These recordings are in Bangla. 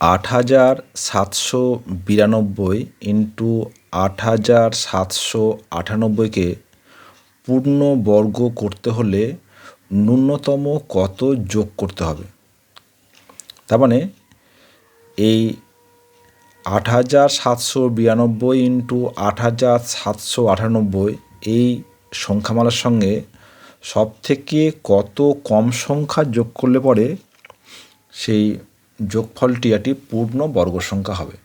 আট হাজার সাতশো বিরানব্বই ইন্টু আট হাজার সাতশো আটানব্বইকে পূর্ণ বর্গ করতে হলে ন্যূনতম কত যোগ করতে হবে? তার মানে এই আট হাজার সাতশো বিরানব্বই ইন্টু আট হাজার সাতশো আটানব্বই এই সংখ্যামালার সঙ্গে সব থেকে কত কম সংখ্যা যোগ করলে পরে সেই যোগফলটি একটি পূর্ণ বর্গ সংখ্যা হবে।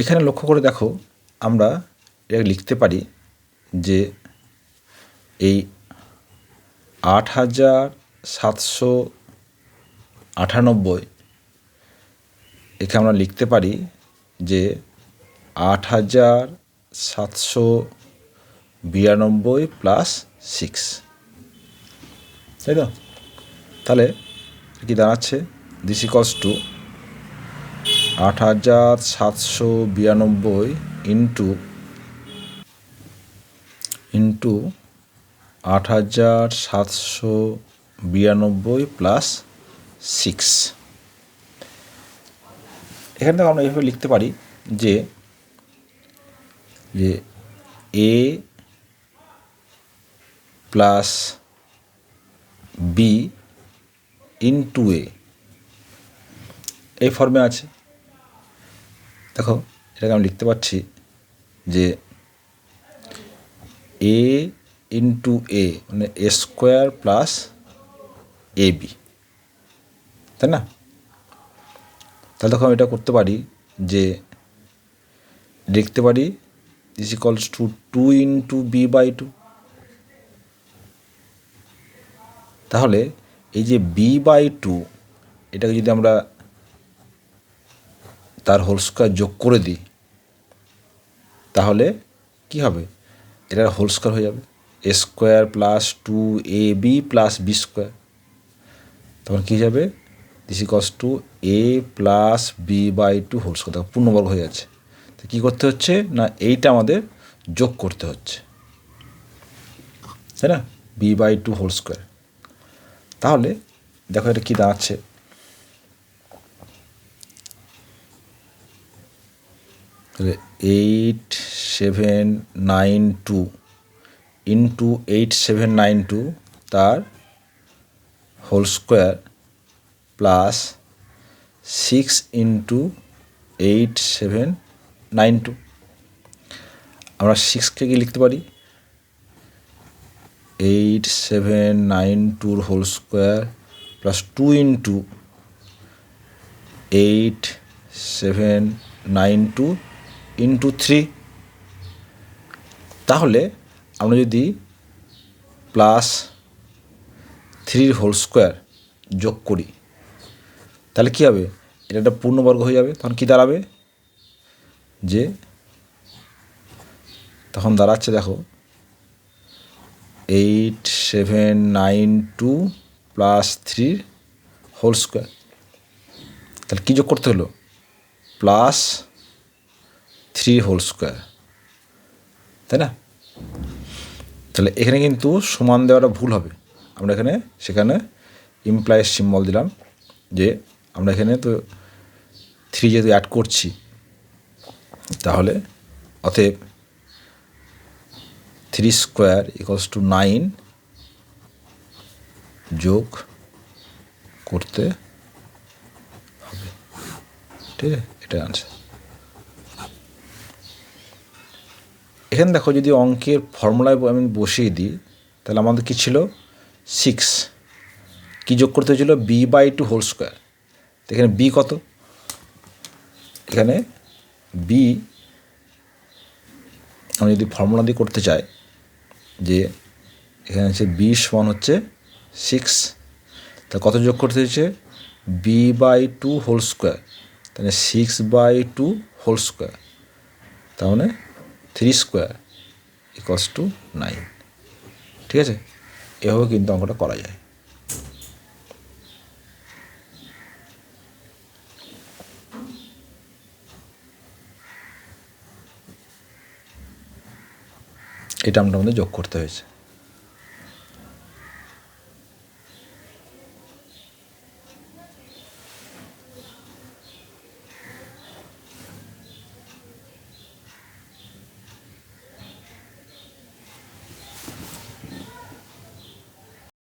এখানে লক্ষ্য করে দেখো, আমরা এটা লিখতে পারি যে এই আট হাজার সাতশো আটানব্বই এখানে আমরা লিখতে পারি যে আট হাজার সাতশো বিরানব্বই প্লাস সিক্স। তাই তো? তাহলে কি দাঁড়াচ্ছে? দিস ইকলস টু আট হাজার সাতশো বিরানব্বই ইন্টু ইন্টু আট হাজার সাতশো বিরানব্বই প্লাস সিক্স এখান থেকে আমরা এইভাবে লিখতে পারি যে যে A plus B into A এই ফর্মে আছে। দেখো, এটাকে আমি লিখতে পারছি যে এ ইন্টু এ মানে A square plus A B তাই না? তাহলে দেখো, আমি এটা করতে পারি যে লিখতে পারি this equals to two into B by two তাহলে এই যে বি বাই টু এটাকে যদি আমরা তার হোল স্কোয়ার যোগ করে দিই, তাহলে কি হবে? এটার হোল স্কোয়ার হয়ে যাবে। A square plus two A B plus B square তখন কী যাবে? This equals to A plus B by two whole square তখন পূর্ণবর্গ হয়ে যাচ্ছে। তো কী করতে হচ্ছে? না, এইটা আমাদের যোগ করতে হচ্ছে। তাই না? B by two whole square তাহলে দেখো এটা কী দাঁড়াচ্ছে। Eight seven nine two into eight seven nine two তার whole square plus six into eight seven nine two আমরা সিক্সকে কি লিখতে পারি? এইট সেভেন নাইন টুর whole square plus two into eight seven nine two into three তাহলে আমরা যদি প্লাস থ্রির হোল স্কোয়ার যোগ করি, তাহলে কী হবে? এটা একটা পূর্ণবর্গ হয়ে যাবে। তখন কী দাঁড়াবে? যে তখন দাঁড়াচ্ছে দেখো eight seven nine two plus থ্রির হোল স্কোয়ার তাহলে কী যোগ করতে হলো? প্লাস থ্রি হোল স্কোয়ার তাই না? তাহলে এখানে কিন্তু সমান দেওয়াটা ভুল হবে। আমরা এখানে, সেখানে ইমপ্লয়ের সিম্বল দিলাম যে আমরা এখানে তো থ্রি যেহেতু অ্যাড করছি, তাহলে অতএব three square equals to nine যোগ করতে হবে। ঠিক আছে? এটা আনসার এখানে দেখো যদি অঙ্কের ফর্মুলায় আমি বসিয়ে দিই, তাহলে আমাদের কী ছিল? সিক্স কী যোগ করতে হয়েছিল? B by two whole square এখানে বি কত? এখানে বি আমি যদি ফর্মুলা দিয়ে করতে চাই যে এখানে হচ্ছে বি সমান হচ্ছে সিক্স তা কত যোগ করতে হয়েছে? B by two whole square তাহলে six by two whole square তার মানে three square equals to nine ঠিক আছে? এভাবে কিন্তু অঙ্কটা করা যায়। এটা আমরা আমাদের যোগ করতে হয়েছে।